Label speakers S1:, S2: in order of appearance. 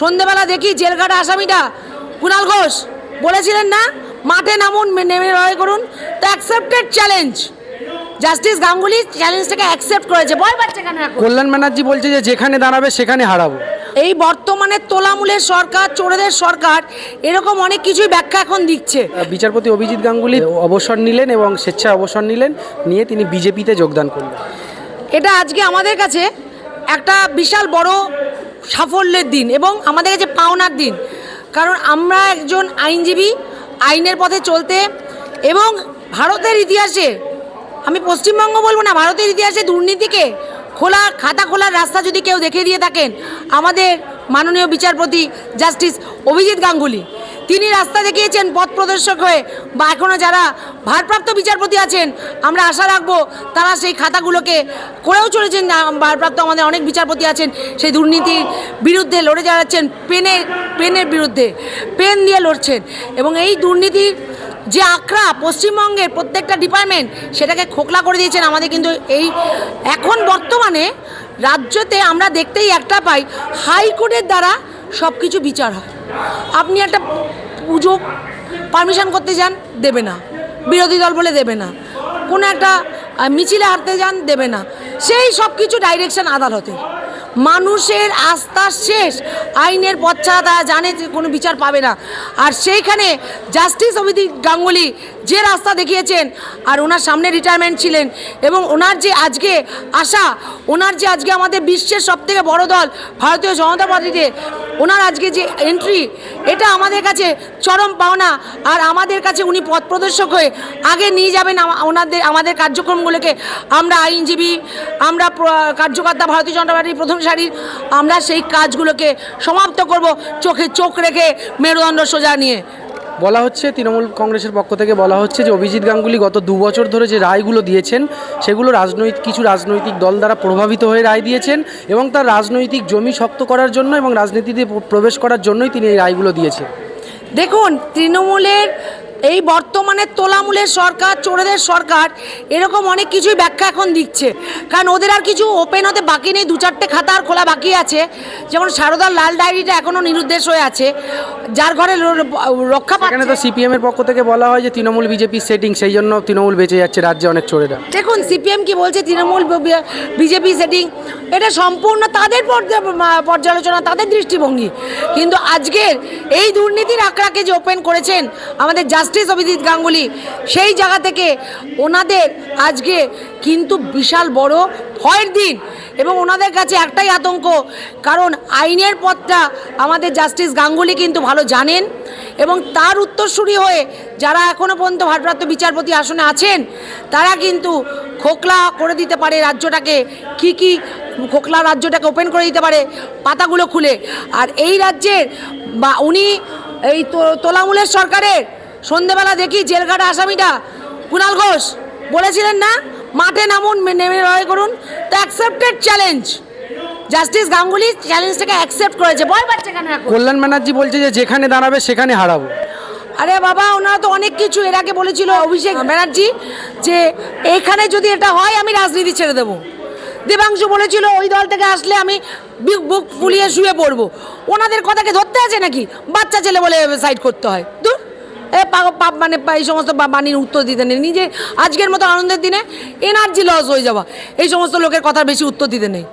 S1: সন্ধেবেলা দেখি জেলঘাটা আসামিটা। কুণাল ঘোষ বলেছিলেন না? মাঠে নামুন নেমে লড়াই করুন। তো অ্যাকসেপ্টেড চ্যালেঞ্জ জাস্টিস গাঙ্গুলি চ্যালেঞ্জটাকে অ্যাকসেপ্ট করেছে। ভয় পাচ্ছে কেন
S2: কল্যাণ ব্যানার্জি বলছে যে যেখানে দাঁড়াবে সেখানে হারাবো।
S1: এই বর্তমানে তোলামূলের সরকার চোরেদের সরকার এরকম অনেক কিছুই ব্যাখ্যা এখন দিচ্ছে।
S2: বিচারপতি অভিজিৎ গাঙ্গুলি অবসর নিলেন এবং স্বেচ্ছায় অবসর নিলেন নিয়ে তিনি বিজেপিতে যোগদান করলেন।
S1: এটা আজকে আমাদের কাছে একটা বিশাল বড় সাফল্যের দিন এবং আমাদের কাছে পাওনার দিন। কারণ আমরা একজন আইনজীবী, আইনের পথে চলতে এবং ভারতের ইতিহাসে, আমি পশ্চিমবঙ্গ বলব না, ভারতের ইতিহাসে দুর্নীতিকে খোলা খাতা খোলার রাস্তা যদি কেউ দেখে দিয়ে থাকেন, আমাদের মাননীয় বিচারপতি জাস্টিস অভিজিৎ গাঙ্গুলি। তিনি রাস্তা দেখিয়েছেন পথ প্রদর্শক হয়ে বা এখনও যারা ভারপ্রাপ্ত বিচারপতি আছেন। আমরা আশা রাখব তারা সেই খাতাগুলোকে করেও চলেছেন। ভারপ্রাপ্ত আমাদের অনেক বিচারপতি আছেন। সেই দুর্নীতির বিরুদ্ধে লড়ে দাঁড়াচ্ছেন পেনের পেনের বিরুদ্ধে, পেন দিয়ে লড়ছেন। এবং এই দুর্নীতির যে আখড়া পশ্চিমবঙ্গের প্রত্যেকটা ডিপার্টমেন্ট সেটাকে খোকলা করে দিয়েছেন আমাদের কিন্তু এই এখন বর্তমানে রাজ্যতে আমরা দেখতেই একটা পাই, হাইকোর্টের দ্বারা সব কিছু বিচার হয়। আপনি একটা পুজো পারমিশন করতে যান, দেবে না। বিরোধী দল বলে দেবে না। কোনো একটা মিছিলে হাঁটতে যান দেবে না। সেই সব কিছু ডাইরেকশন আদালতের মানুষের আস্থা শেষ। আইনের পথ ছাড়া তারা জানে যে কোনো বিচার পাবে না। আর সেইখানে জাস্টিস অভিজিৎ গাঙ্গুলি যে রাস্তা দেখিয়েছেন আর ওনার সামনে রিটায়ারমেন্ট ছিলেন এবং ওনার যে আজকে আশা, ওনার যে আজকে আমাদের বিশ্বের সবথেকে বড় দল ভারতীয় জনতা পার্টিতে, ওনার আজকে যে এন্ট্রি এটা আমাদের কাছে চরম পাওনা। আর আমাদের কাছে উনি পথ প্রদর্শক হয়ে আগে নিয়ে যাবেন ওনাদের, আমাদের কার্যক্রমগুলোকে। আমরা আইনজীবী, আমরা কার্যকর্তা ভারতীয় জনতা পার্টির প্রথম সারির আমরা সেই কাজগুলোকে সমাপ্ত করব চোখে চোখ রেখে মেরুদণ্ড সোজা নিয়ে।
S2: বলা হচ্ছে তৃণমূল কংগ্রেসের পক্ষ থেকে বলা হচ্ছে যে অভিজিৎ গাঙ্গুলি গত দু বছর ধরে যে রায়গুলো দিয়েছেন সেগুলো রাজনৈতিক কিছু রাজনৈতিক দল দ্বারা প্রভাবিত হয়ে রায় দিয়েছেন এবং তার রাজনৈতিক জমি শক্ত করার জন্য এবং রাজনীতিতে প্রবেশ করার জন্যই তিনি এই রায়গুলো দিয়েছেন।
S1: দেখুন তৃণমূলের এই বর্তমানে তোলামূলের সরকার চোরেদের সরকার এরকম অনেক কিছুই ব্যাখ্যা এখন দিচ্ছে। কারণ ওদের আর কিছু ওপেন হতে বাকি নেই দু চারটে খাতা আর খোলা বাকি আছে। যেমন সারদার লাল ডায়েরিটা এখনও নিরুদ্দেশ হয়ে আছে। যার ঘরে রক্ষা
S2: এখানে তো
S1: পাচ্ছে
S2: সিপিএমের পক্ষ থেকে বলা হয় যে তৃণমূল বিজেপি সেটিং সেই জন্য তৃণমূল বেঁচে যাচ্ছে রাজ্যে অনেক চোরেরা।
S1: দেখুন সিপিএম কি বলছে? তৃণমূল বিজেপি সেটিং এটা সম্পূর্ণ তাদের পর্যা- পর্যালোচনা তাদের দৃষ্টিভঙ্গি। কিন্তু আজকের এই দুর্নীতির আঁকড়াকে যে ওপেন করেছেন আমাদের জাস্টিস অভিজিৎ গাঙ্গুলি। সেই জায়গা থেকে ওনাদের আজকে কিন্তু বিশাল বড় ভয়ের দিন এবং ওনাদের কাছে একটাই আতঙ্ক, কারণ আইনের পথটা আমাদের জাস্টিস গাঙ্গুলি কিন্তু ভালো জানেন এবং তার উত্তরসূরি হয়ে যারা এখনও পর্যন্ত ভারপ্রাপ্ত বিচারপতি আসনে আছেন, তারা কিন্তু খোকলা করে দিতে পারে রাজ্যটাকে, কি কি খোকলা রাজ্যটাকে ওপেন করে দিতে পারে পাতাগুলো খুলে। আর এই রাজ্যের বা উনি এই তো- তোলামূলের সরকারের সন্ধেবেলা দেখি জেলঘাটা আসামিটা। কুণাল ঘোষ বলেছিলেন না? মাঠে নামুন নেমে লড়াই করুন। তো অ্যাকসেপ্টেড চ্যালেঞ্জ জাস্টিস গাঙ্গুলি চ্যালেঞ্জটাকে অ্যাকসেপ্ট করেছে। ভয় পাচ্ছে কেন
S2: কল্যাণ ব্যানার্জি বলছে যে যেখানে দাঁড়াবে সেখানে হারাবো।
S1: আরে বাবা ওনারা তো অনেক কিছু। এর আগে বলেছিল অভিষেক ব্যানার্জি যে এখানে যদি এটা হয় আমি রাজনীতি ছেড়ে দেবো। দেবাংশু বলেছিল ওই দল থেকে আসলে আমি বুক ফুলিয়ে শুয়ে পড়ব। ওনাদের কথাকে ধরতে আছে নাকি? বাচ্চা ছেলে বলে সাইড করতে হয়। দূর। এ পা- পা- মানে এই সমস্ত বাণীর উত্তর দিতে নেই। নিজে আজকের মতো আনন্দের দিনে এনার্জি লস হয়ে যাওয়া। এই সমস্ত লোকের কথা বেশি উত্তর দিতে নেই।